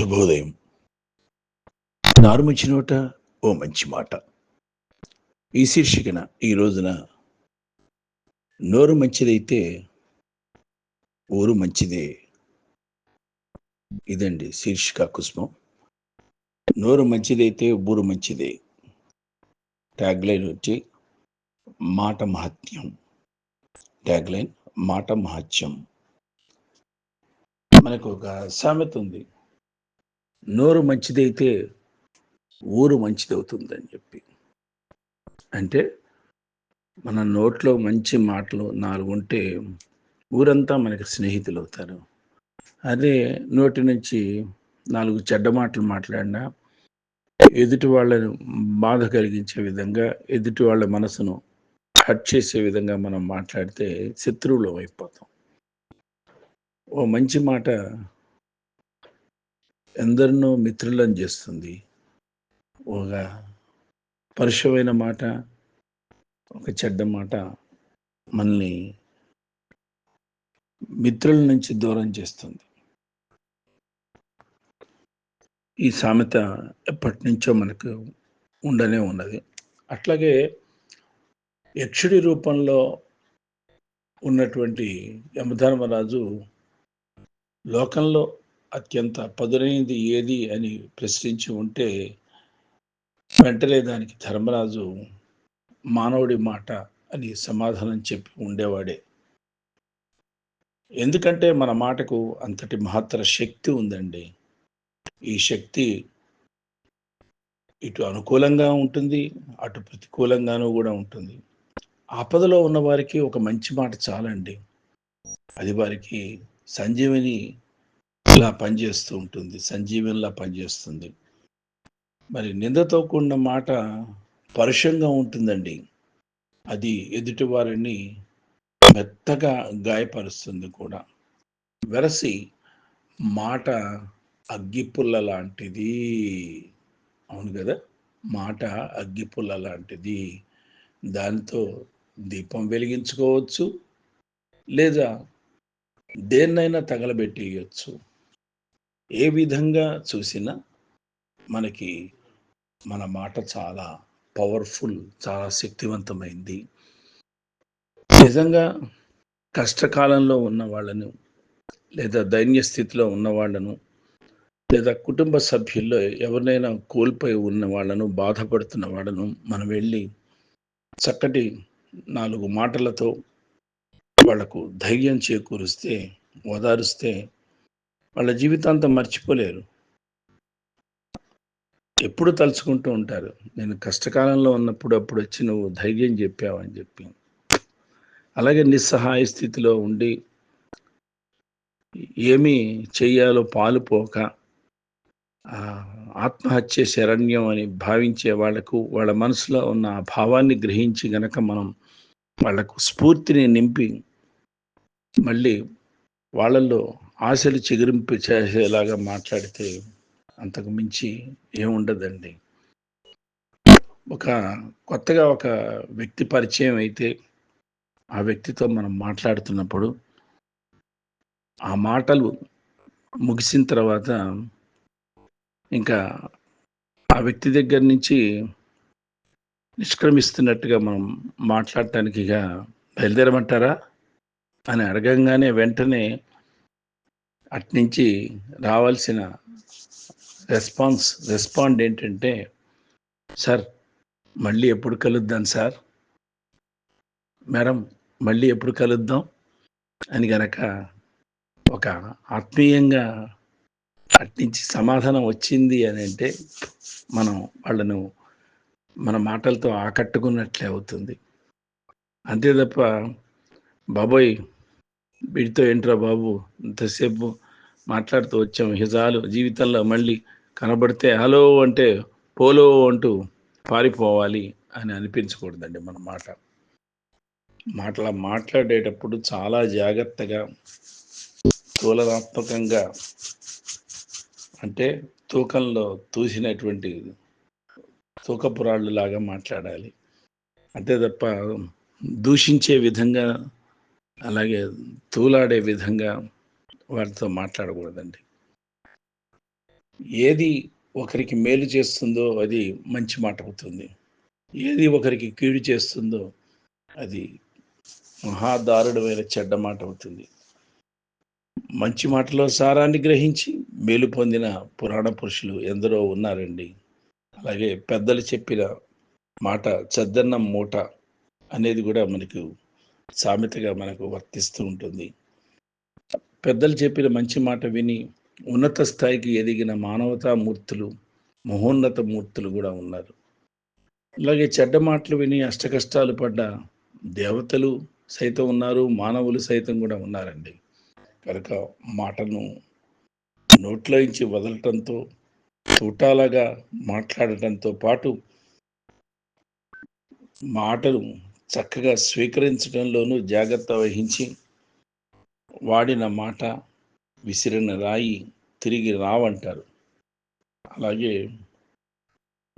శుభోదయం. నారు మంచి నోట ఓ మంచి మాట. ఈ శీర్షికన ఈ రోజున నోరు మంచిదైతే ఊరు మంచిదే. ఇదండి శీర్షిక కుస్మం. నోరు మంచిదైతే ఊరు మంచిదే. ట్యాగ్లైన్ వచ్చి మాట మహత్యం. ట్యాగ్లైన్ మాట మహత్యం. మనకు ఒక సామెత ఉంది. నోరు మంచిదైతే ఊరు మంచిదవుతుందని చెప్పి. అంటే మన నోట్లో మంచి మాటలు నాలుగు ఉంటే ఊరంతా మనకి స్నేహితులు అవుతారు అదే నోటి నుంచి నాలుగు చెడ్డ మాటలు మాట్లాడినా ఎదుటి వాళ్ళను బాధ కలిగించే విధంగా ఎదుటి వాళ్ళ మనసును హట్ చేసే విధంగా మనం మాట్లాడితే శత్రువులం అయిపోతాం. ఓ మంచి మాట ఎందరినో మిత్రులను చేస్తుంది. ఒక పరుషమైన మాట ఒక చెడ్డ మాట మనల్ని మిత్రుల నుంచి దూరం చేస్తుంది. ఈ సామెత ఎప్పటి నుంచో మనకు ఉండనే ఉన్నది. అట్లాగే యక్షుడి రూపంలో ఉన్నటువంటి యమధర్మరాజు లోకంలో అత్యంత పదునైనది ఏది అని ప్రశ్నించి ఉంటే వెంటనే దానికి ధర్మరాజు మానవుడి మాట అని సమాధానం చెప్పి ఉండేవాడే. ఎందుకంటే మన మాటకు అంతటి మహత్తర శక్తి ఉందండి. ఈ శక్తి ఇటు అనుకూలంగా ఉంటుంది అటు ప్రతికూలంగానూ కూడా ఉంటుంది. ఆపదలో ఉన్న వారికి ఒక మంచి మాట చాలండి. అది వారికి సంజీవిని ఇలా పనిచేస్తూ ఉంటుంది సంజీవనిలా పనిచేస్తుంది. మరి నిందతో కూడిన మాట పరుషంగా ఉంటుందండి. అది ఎదుటి వారిని మెత్తగా గాయపరుస్తుంది కూడా. వెరసి మాట అగ్గిపుల్ల లాంటిది. అవును కదా? మాట అగ్గిపుల్ల లాంటిది. దానితో దీపం వెలిగించుకోవచ్చు. లేదా దేన్నైనా తగలబెట్టేయచ్చు. ఏ విధంగా చూసినా మనకి మన మాట చాలా పవర్ఫుల్ చాలా శక్తివంతమైంది. నిజంగా కష్టకాలంలో ఉన్న వాళ్ళను లేదా దైన్య స్థితిలో ఉన్న వాళ్ళను లేదా కుటుంబ సభ్యుల్లో ఎవరినైనా కోల్పోయి ఉన్న వాళ్ళను బాధపడుతున్న వాళ్ళను మనం వెళ్ళి చక్కటి నాలుగు మాటలతో వాళ్ళకు ధైర్యం చేకూరిస్తే ఓదారుస్తే వాళ్ళ జీవితాంతం మర్చిపోలేరు. ఎప్పుడు తలుచుకుంటూ ఉంటారు నేను కష్టకాలంలో ఉన్నప్పుడు అప్పుడు వచ్చి నువ్వు ధైర్యం చెప్పావని చెప్పి. అలాగే నిస్సహాయ స్థితిలో ఉండి ఏమి చెయ్యాలో పాలుపోక ఆత్మహత్య శరణ్యం అని భావించే వాళ్ళకు వాళ్ళ మనసులో ఉన్న ఆ భావాన్ని గ్రహించి గనక మనం వాళ్ళకు స్ఫూర్తిని నింపి మళ్ళీ వాళ్ళల్లో ఆశలు చిగురింపు చేసేలాగా మాట్లాడితే అంతకు మించి ఏముండదండి. ఒక కొత్తగా ఒక వ్యక్తి పరిచయం అయితే ఆ వ్యక్తితో మనం మాట్లాడుతున్నప్పుడు ఆ మాటలు ముగిసిన తర్వాత ఇంకా ఆ వ్యక్తి దగ్గర నుంచి నిష్క్రమిస్తున్నట్టుగా మనం మాట్లాడటానికి ఇక బయలుదేరమంటారా? అని అడగంగానే వెంటనే అట్నుంచి రావాల్సిన రెస్పాన్స్ రెస్పాండ్ ఏంటంటే సార్ మళ్ళీ ఎప్పుడు కలుద్దాం సార్? మేడం మళ్ళీ ఎప్పుడు కలుద్దాం? అని గనక ఒక ఆత్మీయంగా అట్నుంచి సమాధానం వచ్చింది అని అంటే మనం వాళ్ళను మన మాటలతో ఆకట్టుకున్నట్లే అవుతుంది. అంతే తప్ప బాబోయ్ వీటితో ఏంట్రా బాబు? ఇంతసేపు మాట్లాడుతూ వచ్చాం. హిజాలు జీవితంలో మళ్ళీ కనబడితే హలో అంటే పోలో అంటూ పారిపోవాలి అని అనిపించకూడదండి మన మాట. మాటల మాట్లాడేటప్పుడు చాలా జాగ్రత్తగా తూలనాత్మకంగా అంటే తూకంలో తూసినటువంటి తూకపురాళ్ళు లాగా మాట్లాడాలి. అంతే తప్ప దూషించే విధంగా అలాగే తూలాడే విధంగా వారితో మాట్లాడకూడదండి. ఏది ఒకరికి మేలు చేస్తుందో అది మంచి మాట అవుతుంది. ఏది ఒకరికి కీడు చేస్తుందో అది మహాదారుడమైన చెడ్డ మాట అవుతుంది. మంచి మాటలో సారాన్ని గ్రహించి మేలు పొందిన పురాణ పురుషులు ఎందరో ఉన్నారండి. అలాగే పెద్దలు చెప్పిన మాట చద్దన్నం మూట అనేది కూడా మనకు సామెతగా మనకు వర్తిస్తూ ఉంటుంది. పెద్దలు చెప్పిన మంచి మాట విని ఉన్నత స్థాయికి ఎదిగిన మానవతా మూర్తులు మహోన్నత మూర్తులు కూడా ఉన్నారు. అలాగే చెడ్డ మాటలు విని అష్టకష్టాలు పడ్డ దేవతలు సైతం ఉన్నారు మానవులు సైతం కూడా ఉన్నారండి. కనుక మాటను నోట్లోంచి వదలటంతో తూటాలాగా మాట్లాడటంతో పాటు మాటలు చక్కగా స్వీకరించడంలోనూ జాగ్రత్త వహించి వాడిన మాట విసిరిన రాయి తిరిగి రావంటారు. అలాగే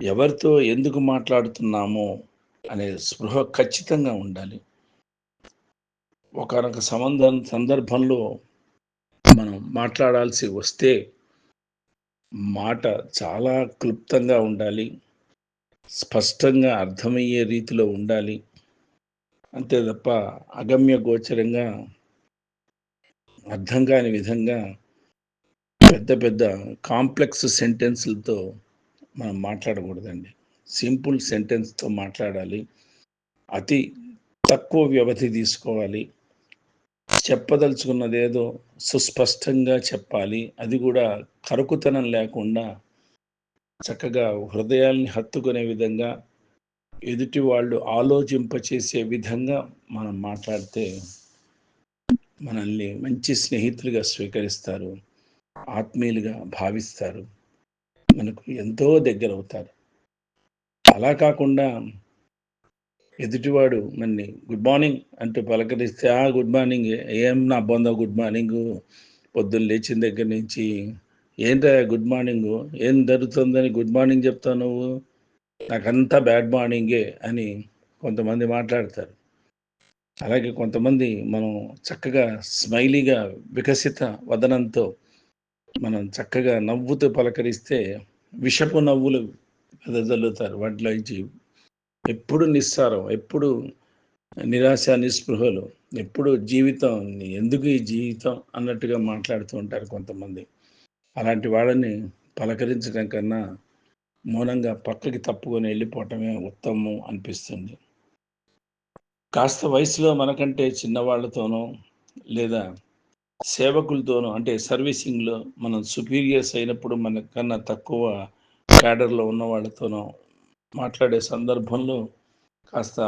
ఎవరితో ఎందుకు మాట్లాడుతున్నామో అనే స్పృహ ఖచ్చితంగా ఉండాలి. ఒకనొక సంబంధం సందర్భంలో మనం మాట్లాడాల్సి వస్తే మాట చాలా క్లుప్తంగా ఉండాలి. స్పష్టంగా అర్థమయ్యే రీతిలో ఉండాలి. అంతే తప్ప అగమ్య గోచరంగా అర్థం కాని విధంగా పెద్ద పెద్ద కాంప్లెక్స్ సెంటెన్స్లతో మనం మాట్లాడకూడదండి. సింపుల్ సెంటెన్స్తో మాట్లాడాలి. అతి తక్కువ వ్యవధి తీసుకోవాలి. చెప్పదలుచుకున్నదేదో సుస్పష్టంగా చెప్పాలి. అది కూడా కరుకుతనం లేకుండా చక్కగా హృదయాల్ని హత్తుకునే విధంగా ఎదుటి వాళ్ళు ఆలోచింపచేసే విధంగా మనం మాట్లాడితే మనల్ని మంచి స్నేహితులుగా స్వీకరిస్తారు ఆత్మీయులుగా భావిస్తారు మనకు ఎంతో దగ్గర అవుతారు అలా కాకుండా ఎదుటివాడు మన్ని గుడ్ మార్నింగ్ అంటూ పలకరిస్తే ఆ గుడ్ మార్నింగ్ ఏం నా బొంద గుడ్ మార్నింగ్? పొద్దున్న లేచిన దగ్గర నుంచి ఏంటా గుడ్ మార్నింగ్? ఏం జరుగుతుందని గుడ్ మార్నింగ్ చెప్తావు నువ్వు? నాకంతా బ్యాడ్ మార్నింగే అని కొంతమంది మాట్లాడతారు. అలాగే కొంతమంది మనం చక్కగా స్మైలీగా వికసిత వదనంతో మనం చక్కగా నవ్వుతూ పలకరిస్తే విషపు నవ్వులు వెదజల్లుతారు. వాటిలోంచి ఎప్పుడు నిస్సారం ఎప్పుడు నిరాశ నిస్పృహలు ఎప్పుడు జీవితం ఎందుకు ఈ జీవితం అన్నట్టుగా మాట్లాడుతూ ఉంటారు కొంతమంది. అలాంటి వాళ్ళని పలకరించడం కన్నా మౌనంగా పక్కకి తప్పుకొని వెళ్ళిపోవటమే ఉత్తమం అనిపిస్తుంది. కాస్త వయసులో మనకంటే చిన్నవాళ్ళతోనో లేదా సేవకులతోనో అంటే సర్వీసింగ్లో మనం సుపీరియర్స్ అయినప్పుడు మనకన్నా తక్కువ క్యాడర్లో ఉన్న వాళ్ళతోనో మాట్లాడే సందర్భంలో కాస్త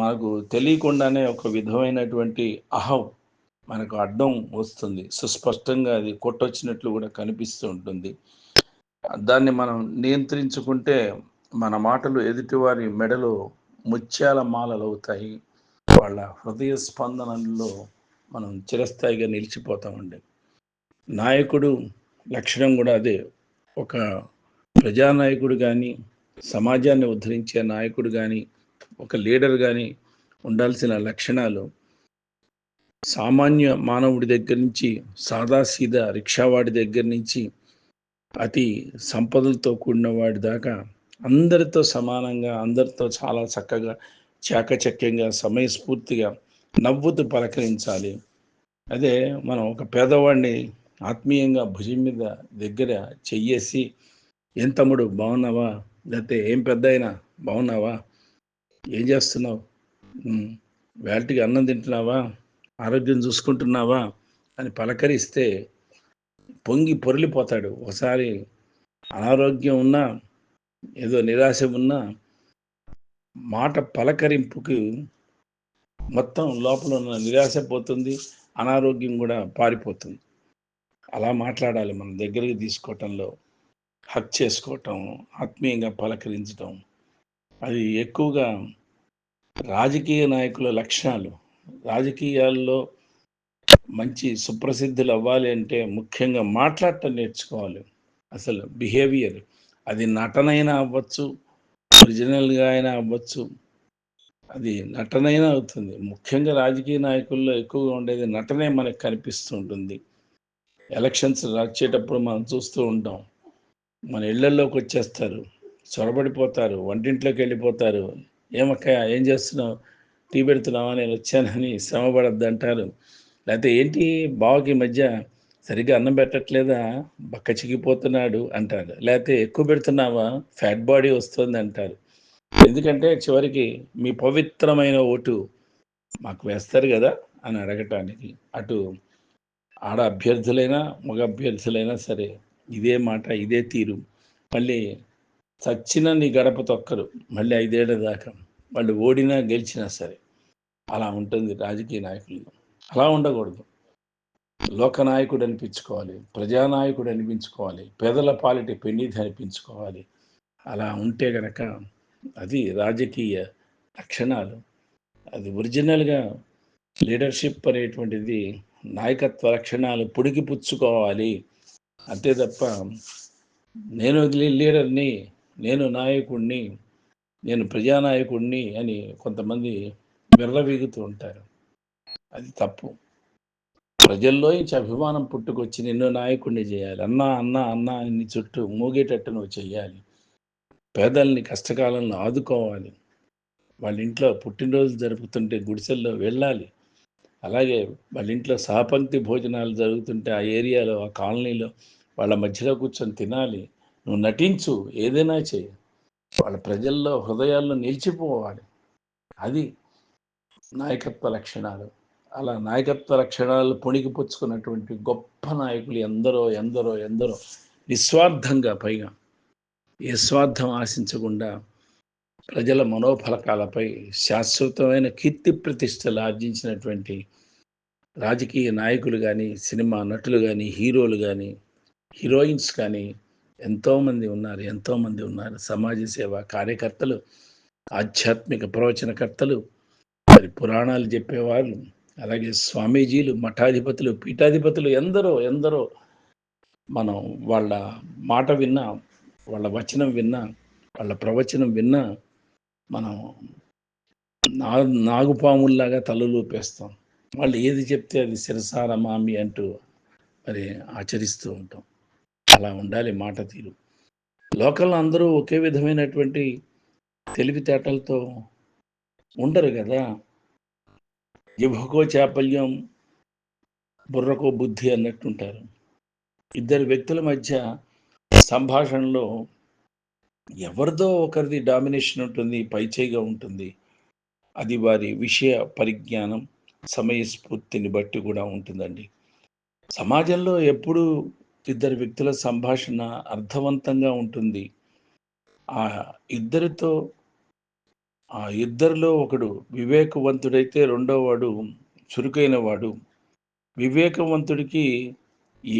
మనకు తెలియకుండానే ఒక విధమైనటువంటి అహం మనకు అడ్డం వస్తుంది. సుస్పష్టంగా అది కొట్టొచ్చినట్లు కూడా కనిపిస్తూ ఉంటుంది. దాన్ని మనం నియంత్రించుకుంటే మన మాటలు ఎదుటివారి మెడలో ముత్యాల మాలలు అవుతాయి వాళ్ళ హృదయ స్పందనల్లో మనం చిరస్థాయిగా నిలిచిపోతామండి. నాయకుడు లక్షణం కూడా అదే. ఒక ప్రజానాయకుడు కానీ సమాజాన్ని ఉద్ధరించే నాయకుడు కానీ ఒక లీడర్ కానీ ఉండాల్సిన లక్షణాలు సామాన్య మానవుడి దగ్గర నుంచి సాదాసీదా రిక్షావాడి దగ్గర నుంచి అతి సంపదలతో కూడిన వాడి దాకా అందరితో సమానంగా అందరితో చాలా చక్కగా చాకచక్యంగా సమయస్ఫూర్తిగా నవ్వుతూ పలకరించాలి. అదే మనం ఒక పేదవాడిని ఆత్మీయంగా భుజం మీద దగ్గర చెయ్యేసి ఏం తమ్ముడు బాగున్నావా? లేకపోతే ఏం పెద్ద అయినా బాగున్నావా? ఏం చేస్తున్నావు? వేటికి అన్నం తింటున్నావా? ఆరోగ్యం చూసుకుంటున్నావా? అని పలకరిస్తే పొంగి పొరలిపోతాడు. ఒకసారి అనారోగ్యం ఉన్నా ఏదో నిరాశ ఉన్నా మాట పలకరింపుకి మొత్తం లోపల ఉన్న నిరాశ పోతుంది అనారోగ్యం కూడా పారిపోతుంది. అలా మాట్లాడాలి మనం. దగ్గరికి తీసుకోవటంలో హక్ చేసుకోవటం ఆత్మీయంగా పలకరించటం. అది ఎక్కువగా రాజకీయ నాయకుల లక్షణాలు. రాజకీయాల్లో మంచి సుప్రసిద్ధులు అవ్వాలి అంటే ముఖ్యంగా మాట్లాడటం నేర్చుకోవాలి. అసలు బిహేవియర్. అది నటనైనా అవ్వచ్చు ఒరిజినల్గా అయినా అవ్వచ్చు. అది నటనైనా అవుతుంది. ముఖ్యంగా రాజకీయ నాయకుల్లో ఎక్కువగా ఉండేది నటనే మనకు కనిపిస్తూ ఉంటుంది ఎలక్షన్స్ వచ్చేటప్పుడు మనం చూస్తూ ఉంటాం. మన ఇళ్ళలోకి వచ్చేస్తారు. చొరబడిపోతారు. వంటింట్లోకి వెళ్ళిపోతారు. ఏమక్క ఏం చేస్తున్నావు? టీ పెడుతున్నావా? నేను వచ్చానని శ్రమపడద్దు అంటారు లేకపోతే ఏంటి బావకి ఈ మధ్య సరిగ్గా అన్నం పెట్టట్లేదా? బక్క చిక్కిపోతున్నాడు అంటారు. లేకపోతే ఎక్కువ పెడుతున్నావా? ఫ్యాట్ బాడీ వస్తుంది అంటారు. ఎందుకంటే చివరికి మీ పవిత్రమైన ఓటు మాకు వేస్తారు కదా అని అడగటానికి. అటు ఆడ అభ్యర్థులైనా మగ అభ్యర్థులైనా సరే ఇదే మాట ఇదే తీరు. మళ్ళీ చచ్చిన నీ గడప తొక్కరు. మళ్ళీ ఐదేళ్ళ దాకా వాళ్ళు ఓడినా గెలిచినా సరే. అలా ఉంటుంది రాజకీయ నాయకులు. అలా ఉండకూడదు. లోకనాయకుడు అనిపించుకోవాలి ప్రజానాయకుడు అనిపించుకోవాలి పేదల పాలిటి పెన్నిధి అనిపించుకోవాలి అలా ఉంటే గనక అది రాజకీయ లక్షణాలు. అది ఒరిజినల్గా లీడర్షిప్ అనేటువంటిది నాయకత్వ లక్షణాలు పొడికి పుచ్చుకోవాలి. అంతే తప్ప నేను లీడర్ని నేను నాయకుడిని నేను ప్రజానాయకుడిని అని కొంతమంది విర్రవీగుతూ ఉంటారు. అది తప్పు. ప్రజల్లో నుంచి అభిమానం పుట్టుకొచ్చి నిన్ను నాయకుడిని చేయాలి. అన్నా అన్నా అన్నా నీ చుట్టూ మూగేటట్టు నువ్వు చేయాలి. పేదల్ని కష్టకాలంలో ఆదుకోవాలి. వాళ్ళ ఇంట్లో పుట్టినరోజు జరుపుతుంటే గుడిసెల్లో వెళ్ళాలి. అలాగే వాళ్ళ ఇంట్లో సహపంక్తి భోజనాలు జరుగుతుంటే ఆ ఏరియాలో ఆ కాలనీలో వాళ్ళ మధ్యలో కూర్చొని తినాలి. నువ్వు నటించు ఏదైనా చేయి. వాళ్ళ ప్రజల్లో హృదయాల్లో నిలిచిపోవాలి. అది నాయకత్వ లక్షణాలు. అలా నాయకత్వ లక్షణాలు పుణికిపుచ్చుకున్నటువంటి గొప్ప నాయకులు ఎందరో ఎందరో ఎందరో నిస్వార్థంగా పైగా ఏ స్వార్థం ఆశించకుండా ప్రజల మనోఫలకాలపై శాశ్వతమైన కీర్తి ప్రతిష్టలు ఆర్జించినటువంటి రాజకీయ నాయకులు కానీ సినిమా నటులు కానీ హీరోలు కానీ హీరోయిన్స్ కానీ ఎంతోమంది ఉన్నారు ఎంతోమంది ఉన్నారు. సమాజ సేవ కార్యకర్తలు ఆధ్యాత్మిక ప్రవచనకర్తలు మరి పురాణాలు చెప్పేవాళ్ళు అలాగే స్వామీజీలు మఠాధిపతులు పీఠాధిపతులు ఎందరో ఎందరో మనం వాళ్ళ మాట విన్నా వాళ్ళ వచనం విన్నా వాళ్ళ ప్రవచనం విన్నా మనం నా నాగుపాముల్లాగా తలలూపేస్తాం వాళ్ళు ఏది చెప్తే అది శిరసార మామి అంటూ మరి ఆచరిస్తూ ఉంటాం. అలా ఉండాలి మాట తీరు. లోకల్లో అందరూ ఒకే విధమైనటువంటి తెలివితేటలతో ఉండరు కదా. జిభకో చాపల్యం బుర్రకో బుద్ధి అన్నట్టుంటారు. ఇద్దరు వ్యక్తుల మధ్య సంభాషణలో ఎవరిదో ఒకరిది డామినేషన్ ఉంటుంది పైచేయిగా ఉంటుంది. అది వారి విషయ పరిజ్ఞానం సమయస్ఫూర్తిని బట్టి కూడా ఉంటుందండి. సమాజంలో ఎప్పుడు ఇద్దరు వ్యక్తుల సంభాషణ అర్థవంతంగా ఉంటుంది. ఆ ఇద్దరితో ఆ ఇద్దరిలో ఒకడు వివేకవంతుడైతే రెండోవాడు చురుకైన వాడు వివేకవంతుడికి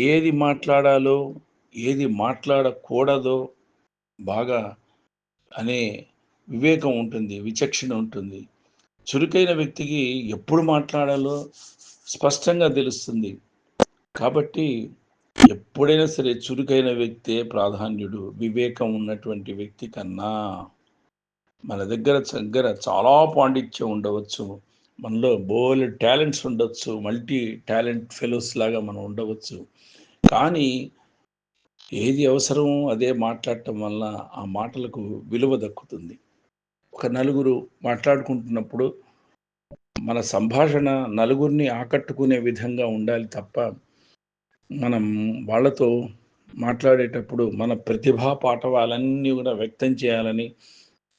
ఏది మాట్లాడాలో ఏది మాట్లాడకూడదో బాగా అనే వివేకం ఉంటుంది విచక్షణ ఉంటుంది. చురుకైన వ్యక్తికి ఎప్పుడు మాట్లాడాలో స్పష్టంగా తెలుస్తుంది. కాబట్టి ఎప్పుడైనా సరే చురుకైన వ్యక్తే ప్రాధాన్యుడు వివేకం ఉన్నటువంటి వ్యక్తి కన్నా. మన దగ్గర దగ్గర చాలా పాండిత్యం ఉండవచ్చు. మనలో బోల్ టాలెంట్స్ ఉండొచ్చు. మల్టీ టాలెంట్ ఫెలోస్ లాగా మనం ఉండవచ్చు. కానీ ఏది అవసరమో అదే మాట్లాడటం వల్ల ఆ మాటలకు విలువ దక్కుతుంది. ఒక నలుగురు మాట్లాడుకుంటున్నప్పుడు మన సంభాషణ నలుగురిని ఆకట్టుకునే విధంగా ఉండాలి తప్ప మనం వాళ్ళతో మాట్లాడేటప్పుడు మన ప్రతిభా పాఠవాలన్నీ కూడా వ్యక్తం చేయాలని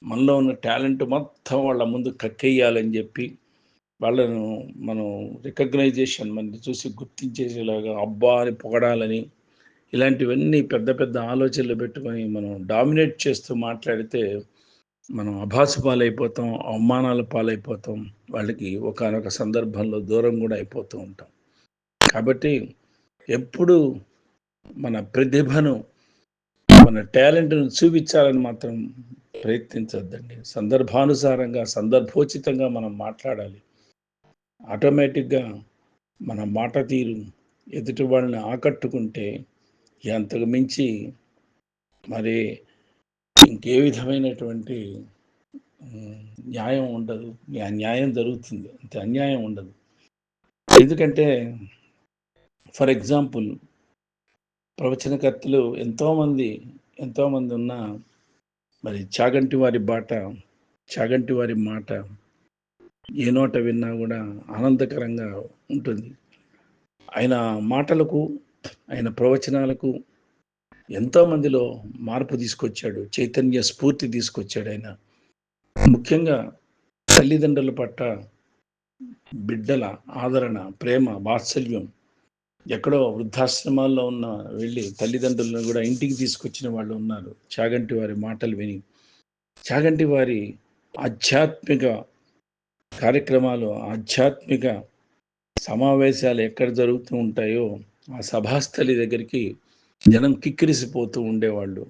మనలో ఉన్న టాలెంట్ మొత్తం వాళ్ళ ముందు కక్కేయాలని చెప్పి వాళ్ళను మనం రికగ్నైజేషన్ మనని చూసి గుర్తించేసేలాగా అబ్బా అని పొగడాలని ఇలాంటివన్నీ పెద్ద పెద్ద ఆలోచనలు పెట్టుకొని మనం డామినేట్ చేస్తూ మాట్లాడితే మనం అభాస పాలైపోతాం అవమానాల పాలైపోతాం వాళ్ళకి ఒకనొక సందర్భంలో దూరం కూడా అయిపోతూ ఉంటాం. కాబట్టి ఎప్పుడు మన ప్రతిభను మన టాలెంట్ను చూపించాలని మాత్రం ప్రయత్నించొద్దండి. సందర్భానుసారంగా సందర్భోచితంగా మనం మాట్లాడాలి. ఆటోమేటిక్గా మన మాట తీరు ఎదుటి వాళ్ళని ఆకట్టుకుంటే అంతకు మించి మరి ఇంకే విధమైనటువంటి న్యాయం ఉండదు. న్యాయం జరుగుతుంది. అంత అన్యాయం ఉండదు. ఎందుకంటే ఫర్ ఎగ్జాంపుల్ ప్రవచనకర్తలు ఎంతోమంది ఎంతోమంది ఉన్న మరి చాగంటి వారి బాట చాగంటి వారి మాట ఏ నోట విన్నా కూడా ఆనందకరంగా ఉంటుంది. ఆయన మాటలకు ఆయన ప్రవచనాలకు ఎంతోమందిలో మార్పు తీసుకొచ్చాడు చైతన్య స్ఫూర్తి తీసుకొచ్చాడు ఆయన. ముఖ్యంగా తల్లిదండ్రుల పట్ల బిడ్డల ఆదరణ ప్రేమ వాత్సల్యం ఎక్కడో వృద్ధాశ్రమాల్లో ఉన్న వెళ్ళి తల్లిదండ్రులను కూడా ఇంటికి తీసుకొచ్చిన వాళ్ళు ఉన్నారు. చాగంటి వారి మాటలు విని. చాగంటి వారి ఆధ్యాత్మిక కార్యక్రమాలు ఆధ్యాత్మిక సమావేశాలు ఎక్కడ జరుగుతూ ఉంటాయో ఆ సభాస్థలి దగ్గరికి జనం కిక్కిరిసిపోతూ ఉండేవాళ్ళు.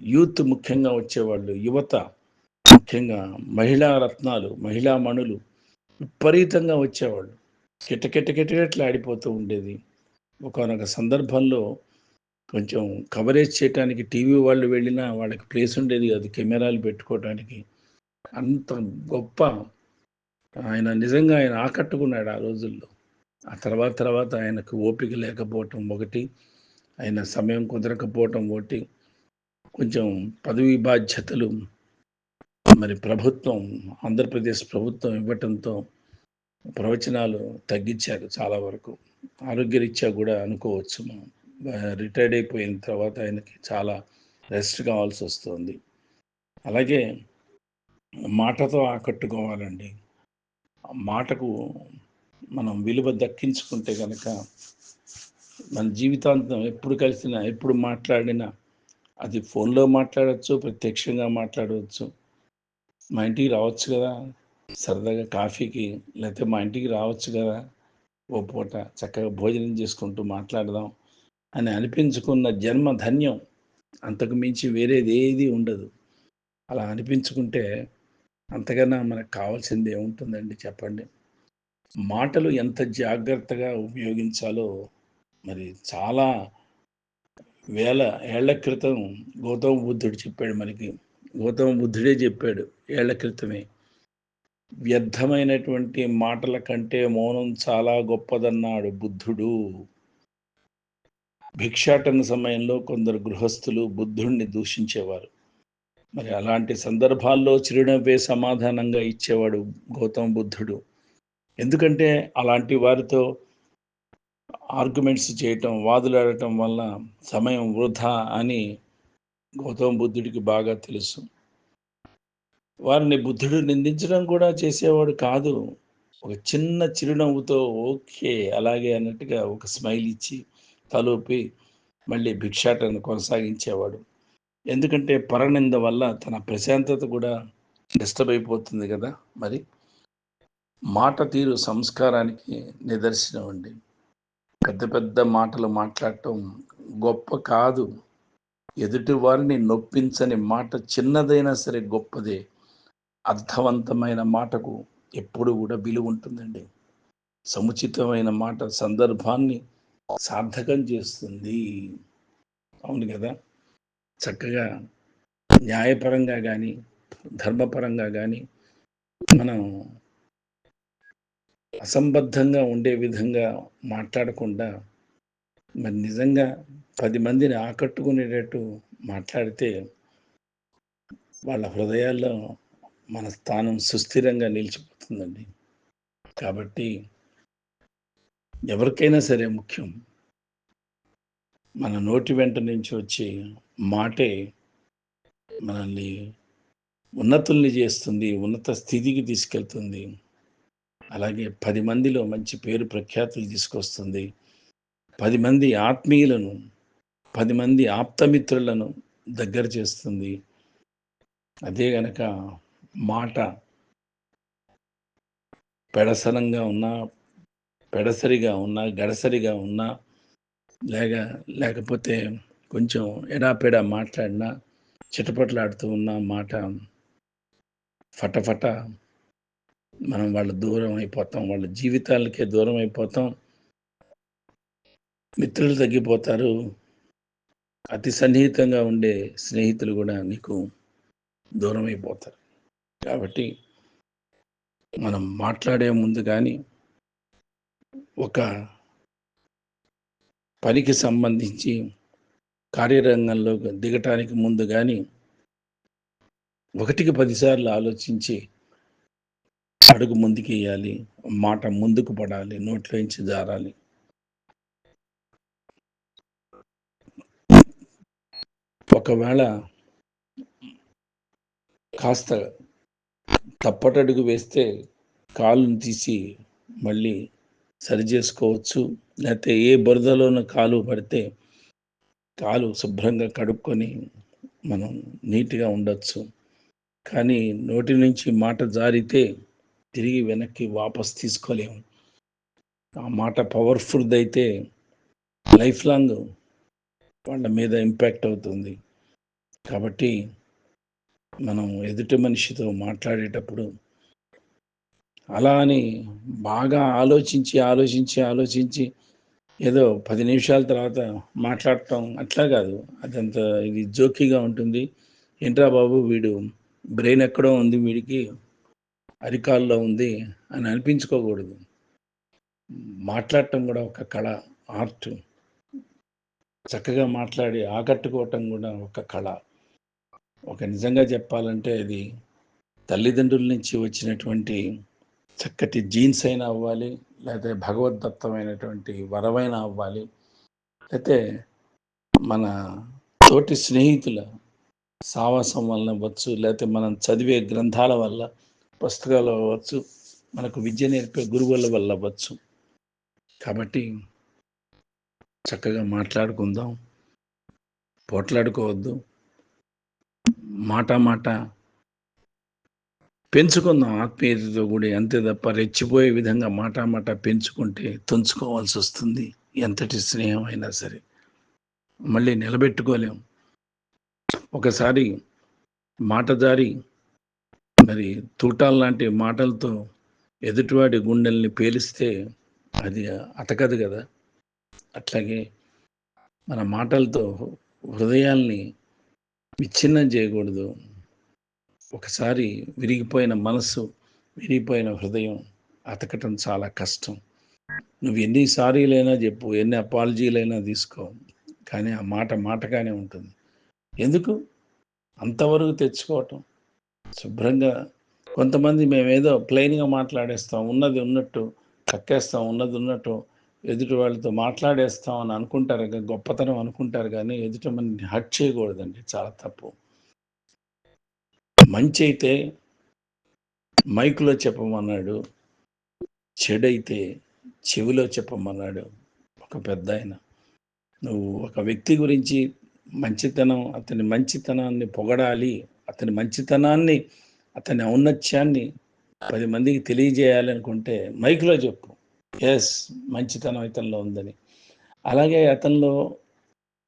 యూత్ ముఖ్యంగా వచ్చేవాళ్ళు యువత ముఖ్యంగా మహిళా రత్నాలు మహిళా మణులు విపరీతంగా వచ్చేవాళ్ళు. కిటకిటకిటకిటలు ఆడిపోతూ ఉండేది. ఒకనొక సందర్భంలో కొంచెం కవరేజ్ చేయడానికి టీవీ వాళ్ళు వెళ్ళినా వాళ్ళకి ప్లేస్ ఉండేది అది కెమెరాలు పెట్టుకోవడానికి అంత గొప్ప ఆయన నిజంగా ఆయన ఆకట్టుకున్నాడు ఆ రోజుల్లో. ఆ తర్వాత తర్వాత ఆయనకు ఓపిక లేకపోవటం ఒకటి ఆయన సమయం కుదరకపోవటం ఒకటి కొంచెం పదవి బాధ్యతలు మరి ప్రభుత్వం ఆంధ్రప్రదేశ్ ప్రభుత్వం ఇవ్వటంతో ప్రవచనాలు తగ్గించారు చాలా వరకు. ఆరోగ్యరీత్యా కూడా అనుకోవచ్చు మనం. రిటైర్డ్ అయిపోయిన తర్వాత ఆయనకి చాలా రెస్ట్ కావాల్సి వస్తుంది. అలాగే మాటతో ఆకట్టుకోవాలండి. మాటకు మనం విలువ దక్కించుకుంటే కనుక మన జీవితాంతం ఎప్పుడు కలిసినా ఎప్పుడు మాట్లాడినా అది ఫోన్లో మాట్లాడవచ్చు ప్రత్యక్షంగా మాట్లాడవచ్చు మా ఇంటికి రావచ్చు కదా. సరదాగా కాఫీకి లేకపోతే మా ఇంటికి రావచ్చు కదా ఓ పూట చక్కగా భోజనం చేసుకుంటూ మాట్లాడదాం అని అనిపించుకున్న జన్మ ధన్యం. అంతకు మించి వేరేది ఏది ఉండదు. అలా అనిపించుకుంటే అంతకన్నా మనకు కావాల్సింది ఏముంటుందండి చెప్పండి? మాటలు ఎంత జాగ్రత్తగా ఉపయోగించాలో మరి చాలా వేల ఏళ్ళ క్రితం గౌతమ బుద్ధుడు చెప్పాడు మనకి. గౌతమ బుద్ధుడే చెప్పాడు ఏళ్ళ క్రితమే. వ్యర్థమైనటువంటి మాటల కంటే మౌనం చాలా గొప్పదన్నాడు బుద్ధుడు. భిక్షాటన సమయంలో కొందరు గృహస్థులు బుద్ధుణ్ణి దూషించేవారు. మరి అలాంటి సందర్భాల్లో చిరునవ్వే సమాధానంగా ఇచ్చేవాడు గౌతమ బుద్ధుడు. ఎందుకంటే అలాంటి వారితో ఆర్గ్యుమెంట్స్ చేయటం వాదులాడటం వల్ల సమయం వృధా అని గౌతమ బుద్ధుడికి బాగా తెలుసు. వారిని బుద్ధుడు నిందించడం కూడా చేసేవాడు కాదు. ఒక చిన్న చిరునవ్వుతో ఓకే అలాగే అన్నట్టుగా ఒక స్మైల్ ఇచ్చి తలూపి మళ్ళీ భిక్షాటను కొనసాగించేవాడు. ఎందుకంటే పరనింద వల్ల తన ప్రశాంతత కూడా డిస్టర్బ్ అయిపోతుంది కదా మరి. మాట తీరు సంస్కారానికి నిదర్శనం అండి. పెద్ద పెద్ద మాటలు మాట్లాడటం గొప్ప కాదు. ఎదుటి వారిని నొప్పించని మాట చిన్నదైనా సరే గొప్పదే. అర్థవంతమైన మాటకు ఎప్పుడు కూడా విలువ ఉంటుందండి. సముచితమైన మాట సందర్భాన్ని సార్థకం చేస్తుంది. అవును కదా? చక్కగా న్యాయపరంగా కానీ ధర్మపరంగా కానీ మనం అసంబద్ధంగా ఉండే విధంగా మాట్లాడకుండా మరి నిజంగా పది మందిని ఆకట్టుకునేటట్టు మాట్లాడితే వాళ్ళ హృదయాల్లో మన స్థానం సుస్థిరంగా నిలిచిపోతుందండి. కాబట్టి ఎవరికైనా సరే ముఖ్యం మన నోటి వెంట నుంచి వచ్చి మాటే మనల్ని ఉన్నతుల్ని చేస్తుంది ఉన్నత స్థితికి తీసుకెళ్తుంది. అలాగే పది మందిలో మంచి పేరు ప్రఖ్యాతులు తీసుకొస్తుంది. పది మంది ఆత్మీయులను పది మంది ఆప్తమిత్రులను దగ్గర చేస్తుంది. అదే గనక మాట పెడసనంగా ఉన్నా పెడసరిగా ఉన్నా గడసరిగా ఉన్నా లేక లేకపోతే కొంచెం ఎడాపెడా మాట్లాడినా చిటపట్లాడుతూ ఉన్న మాట ఫటఫట మనం వాళ్ళ దూరం అయిపోతాం వాళ్ళ జీవితాలకే దూరం అయిపోతాం. మిత్రులు తగ్గిపోతారు. అతి సన్నిహితంగా ఉండే స్నేహితులు కూడా నీకు దూరం అయిపోతారు. కాబట్టి మనం మాట్లాడే ముందు కానీ ఒక పనికి సంబంధించి కార్యరంగంలో దిగటానికి ముందు కానీ ఒకటికి పదిసార్లు ఆలోచించి అడుగు ముందుకు వేయాలి మాట ముందుకు పడాలి నోట్లోంచి జారాలి. ఒకవేళ కాస్త తప్పటడుగు వేస్తే కాలును తీసి మళ్ళీ సరి చేసుకోవచ్చు. లేకపోతే ఏ బురదలోనూ కాలు పడితే కాలు శుభ్రంగా కడుక్కొని మనం నీట్గా ఉండొచ్చు. కానీ నోటి నుంచి మాట జారితే తిరిగి వెనక్కి వాపస్ తీసుకోలేము. ఆ మాట పవర్ఫుల్ అయితే లైఫ్ లాంగ్ వాళ్ళ మీద ఇంపాక్ట్ అవుతుంది. కాబట్టి మనం ఎదుటి మనిషితో మాట్లాడేటప్పుడు అలా అని బాగా ఆలోచించి ఆలోచించి ఆలోచించి ఏదో పది నిమిషాల తర్వాత మాట్లాడటం అట్లా కాదు. అదంత ఇది జోకీగా ఉంటుంది. ఏంట్రా బాబు వీడు బ్రెయిన్ ఎక్కడో ఉంది వీడికి అరికాల్లో ఉంది అని అనిపించుకోకూడదు. మాట్లాడటం కూడా ఒక కళ ఆర్ట్. చక్కగా మాట్లాడి ఆకట్టుకోవటం కూడా ఒక కళ. ఒక నిజంగా చెప్పాలంటే అది తల్లిదండ్రుల నుంచి వచ్చినటువంటి చక్కటి జీన్స్ అయినా అవ్వాలి లేకపోతే భగవద్దత్తమైనటువంటి వరమైనా అవ్వాలి. లేకపోతే మన తోటి స్నేహితుల సావాసం వలన అవ్వచ్చు లేకపోతే మనం చదివే గ్రంథాల వల్ల పుస్తకాలు అవ్వచ్చు మనకు విద్య నేర్పే గురువుల వల్ల అవ్వచ్చు. కాబట్టి చక్కగా మాట్లాడుకుందాం. పోట్లాడుకోవద్దు. మాట మాట. పెంచుకుందాం ఆత్మీయతతో కూడా అంతే తప్ప రెచ్చిపోయే విధంగా మాట మాట పెంచుకుంటే తుంచుకోవాల్సి వస్తుంది ఎంతటి స్నేహం అయినా సరే. మళ్ళీ నిలబెట్టుకోలేం. ఒకసారి మాట జారి మరి తూటాల లాంటి మాటలతో ఎదుటివాడి గుండెల్ని పేలిస్తే అది అతకదు కదా. అట్లాగే మన మాటలతో హృదయాల్ని విచ్ఛిన్నం చేయకూడదు. ఒకసారి విరిగిపోయిన మనస్సు విరిగిపోయిన హృదయం అతకటం చాలా కష్టం. నువ్వు ఎన్ని సారీలైనా చెప్పు ఎన్ని అపాలజీలైనా తీసుకో కానీ ఆ మాట మాటగానే ఉంటుంది. ఎందుకు? అంతవరకు తెచ్చుకోవటం. శుభ్రంగా కొంతమంది మేమేదో ప్లెయిన్గా మాట్లాడేస్తాం ఉన్నది ఉన్నట్టు కక్కేస్తాం ఉన్నది ఉన్నట్టు ఎదుటి వాళ్ళతో మాట్లాడేస్తాం అని అనుకుంటారు గొప్పతనం అనుకుంటారు కానీ ఎదుటి మనని హట్ చేయకూడదండి. చాలా తప్పు. మంచి అయితే మైకులో చెప్పమన్నాడు చెడైతే చెవిలో చెప్పమన్నాడు ఒక పెద్ద ఆయన. నువ్వు ఒక వ్యక్తి గురించి మంచితనం అతని మంచితనాన్ని పొగడాలి అతని మంచితనాన్ని అతని ఔన్నత్యాన్ని పది మందికి తెలియజేయాలనుకుంటే మైక్లో చెప్పు. ఎస్ మంచితనం ఇతనిలో ఉందని. అలాగే అతనిలో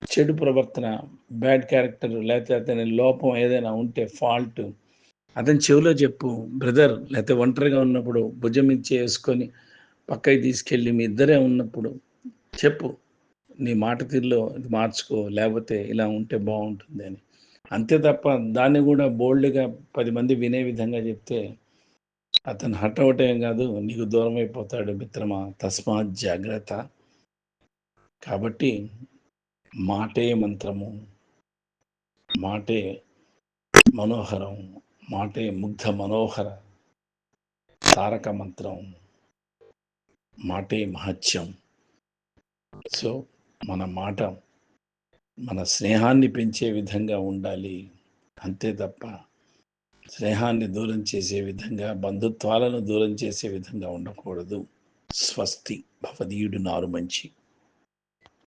చెడు ప్రవర్తన బ్యాడ్ క్యారెక్టర్ లేకపోతే అతని లోపం ఏదైనా ఉంటే ఫాల్ట్ అతని చెవిలో చెప్పు బ్రదర్ లేకపోతే ఒంటరిగా ఉన్నప్పుడు భుజం మీద వేసుకొని పక్కకి తీసుకెళ్ళి మీ ఇద్దరే ఉన్నప్పుడు చెప్పు నీ మాట తీరులో ఇది మార్చుకో లేకపోతే ఇలా ఉంటే బాగుంటుంది అని అంతే తప్ప దాన్ని కూడా బోల్డ్గా పది మంది వినే విధంగా చెప్తే అతను హట్ కాదు నీకు దూరం అయిపోతాడు మిత్రమా తస్మాత్ జాగ్రత్త. కాబట్టి మాటే మంత్రము మాటే మనోహరం మాటే ముగ్ధ మనోహర తారక మంత్రం మాటే మహత్యం. సో మన మాట మన స్నేహాన్ని పెంచే విధంగా ఉండాలి. అంతే తప్ప స్నేహాన్ని దూరం చేసే విధంగా బంధుత్వాలను దూరం చేసే విధంగా ఉండకూడదు. స్వస్తి. భవదీయుడు నారు మంచి.